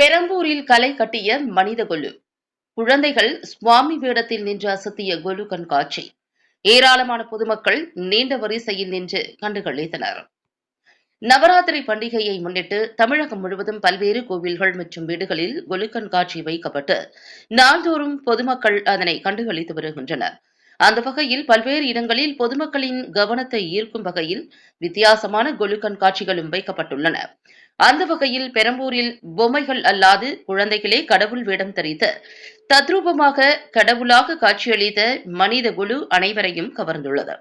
பெரம்பூரில் கலை கட்டிய மனித கொலு குழந்தைகள் சுவாமி வேடத்தில் நின்று அசத்திய கொலு கண்காட்சி ஏராளமான பொதுமக்கள் நீண்ட வரிசையில் நின்று கண்டுகளித்தனர் நவராத்திரி பண்டிகையை முன்னிட்டு தமிழகம் முழுவதும் பல்வேறு கோவில்கள் மற்றும் வீடுகளில் கொலு கண்காட்சி வைக்கப்பட்டு நாள்தோறும் பொதுமக்கள் அதனை கண்டுகளித்து வருகின்றனர். அந்த வகையில் பல்வேறு இடங்களில் பொதுமக்களின் கவனத்தை ஈர்க்கும் வகையில் வித்தியாசமான கொலு கண்காட்சிகளும் வைக்கப்பட்டுள்ளன. அந்த வகையில் பெரம்பூரில் பொம்மைகள் அல்லாது குழந்தைகளே கடவுள் வேடம் தரித்து தத்ரூபமாக கடவுளாக காட்சியளித்த மனித குழு அனைவரையும் கவர்ந்துள்ளது.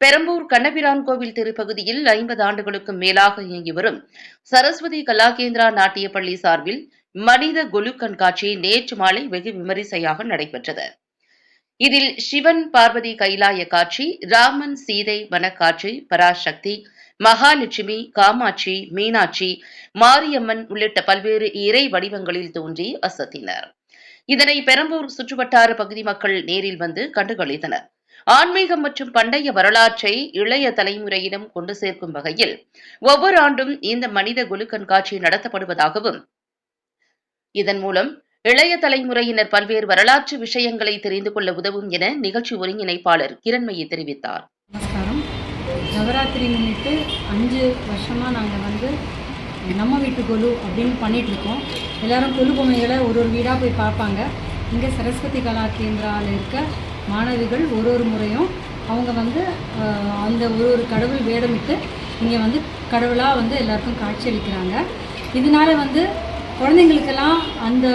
பெரம்பூர் கண்ணபிரான் கோவில் திருப்பகுதியில் ஐம்பது ஆண்டுகளுக்கும் மேலாக இயங்கி வரும் சரஸ்வதி கலாகேந்திரா நாட்டிய பள்ளி சார்பில் மனித குழு கண்காட்சி நேற்று மாலை வெகு விமரிசையாக நடைபெற்றது. இதில் சிவன் பார்வதி கைலாய காட்சி ராமன் சீதை வனக்காட்சி பராசக்தி மகாலட்சுமி காமாட்சி மீனாட்சி மாரியம்மன் உள்ளிட்ட பல்வேறு இறை வடிவங்களில் தோன்றி அசத்தினர். இதனை பெரம்பூர் சுற்றுவட்டார பகுதி மக்கள் நேரில் வந்து கண்டுகளித்தனர். ஆன்மீகம் மற்றும் பண்டைய வரலாற்றை இளைய தலைமுறையிடம் கொண்டு சேர்க்கும் வகையில் ஒவ்வொரு ஆண்டும் இந்த மனித குழு கண்காட்சி நடத்தப்படுவதாகவும் இதன் மூலம் இளைய தலைமுறையினர் பல்வேறு வரலாற்று விஷயங்களை தெரிந்து கொள்ள உதவும் என நிகழ்ச்சி ஒருங்கிணைப்பாளர் கிரண்மயி தெரிவித்தார். நவராத்திரி முன்னிட்டு அஞ்சு வருஷமாக நாங்கள் வந்து நம்ம வீட்டு கொலு அப்படின்னு பண்ணிகிட்ருக்கோம் எல்லோரும் கொலு பொம்மைகளை ஒரு ஒரு வீடாக போய் பார்ப்பாங்க. இங்கே சரஸ்வதி கலா கேந்திராவில் இருக்க மாணவிகள் ஒரு ஒரு முறையும் அவங்க வந்து அந்த ஒரு ஒரு கடவுள் வேடமிட்டு இங்கே வந்து கடவுளாக வந்து எல்லாருக்கும் காட்சியளிக்கிறாங்க இதனால் வந்து குழந்தைங்களுக்கெல்லாம் அந்த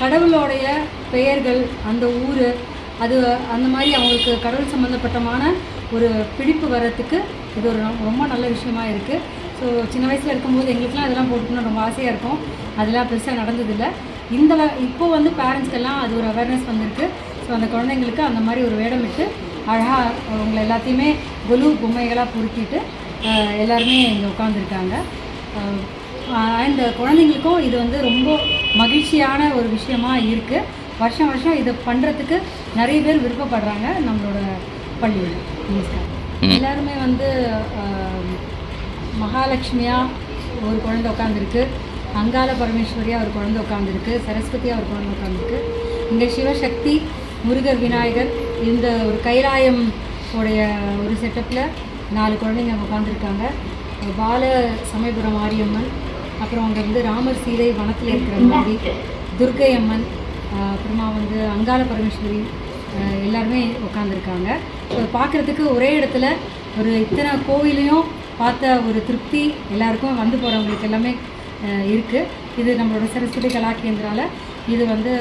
கடவுளோடைய பெயர்கள் அந்த ஊர் அது அந்த மாதிரி அவங்களுக்கு கடவுள் சம்மந்தப்பட்டமான ஒரு பிடிப்பு வர்றதுக்கு இது ஒரு ரொம்ப- நல்ல விஷயமா இருக்குது ஸோ சின்ன வயசில் இருக்கும்போது எங்களுக்குலாம் அதெல்லாம் போட்டுக்கணும் ரொம்ப ஆசையாக இருக்கும். அதெல்லாம் பெருசாக நடந்ததில்லை. இந்த வ- இப்போ வந்து பேரண்ட்ஸ்க்கெல்லாம் அது ஒரு அவேர்னஸ் வந்திருக்கு. ஸோ அந்த குழந்தைங்களுக்கு அந்த மாதிரி ஒரு வேடமிட்டு அழகாக அவங்களை எல்லாத்தையுமே கொலு பொம்மைகளாக பொருத்திட்டு எல்லாருமே இங்கே உட்காந்துருக்காங்க அண்ட் குழந்தைங்களுக்கும் இது வந்து ரொம்ப மகிழ்ச்சியான ஒரு விஷயமா இருக்குது வருஷம் வருஷம் இதை பண்ணுறதுக்கு நிறைய பேர் விருப்பப்படுறாங்க நம்மளோட பள்ளியில். எல்லாருமே வந்து ஆஹ், மகாலட்சுமியா ஒரு குழந்தை உட்காந்துருக்கு அங்காள பரமேஸ்வரியா ஒரு குழந்தை உட்காந்துருக்கு சரஸ்வதியா ஒரு குழந்தை உட்காந்துருக்கு இங்கே சிவசக்தி முருகர் விநாயகர் இந்த ஒரு கைலாயம் உடைய ஒரு செட்டப்பில் நாலு குழந்தைங்க உட்காந்துருக்காங்க பால சமயபுரம் மாரியம்மன் அப்புறம் அங்கே வந்து ராமர் சீதை வனத்தில் இருக்கிற மாதிரி துர்க்கை அம்மன் அப்புறமா வந்து அங்காள பரமேஸ்வரி எல்லாருமே உட்காந்துருக்காங்க ஸோ பார்க்குறதுக்கு ஒரே இடத்துல ஒரு இத்தனை கோவிலையும் பார்த்த ஒரு திருப்தி எல்லாருக்கும் வந்து போகிறவங்களுக்கு எல்லாமே இருக்குது இது நம்மளோட சரஸ்வதி கலா கேந்திரால இது வந்து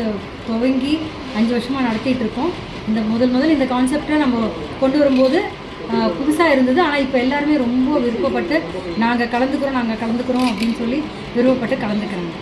துவங்கி அஞ்சு வருஷமாக நடத்திட்டு இருக்கோம். இந்த முதல் முதல் இந்த கான்செப்டை நம்ம கொண்டு வரும்போது புதுசாக இருந்தது. ஆனால் இப்போ எல்லாருமே ரொம்ப விருப்பப்பட்டு நாங்கள் கலந்துக்கிறோம் நாங்கள் கலந்துக்கிறோம் அப்படின்னு சொல்லி விருப்பப்பட்டு கலந்துக்கிறாங்க.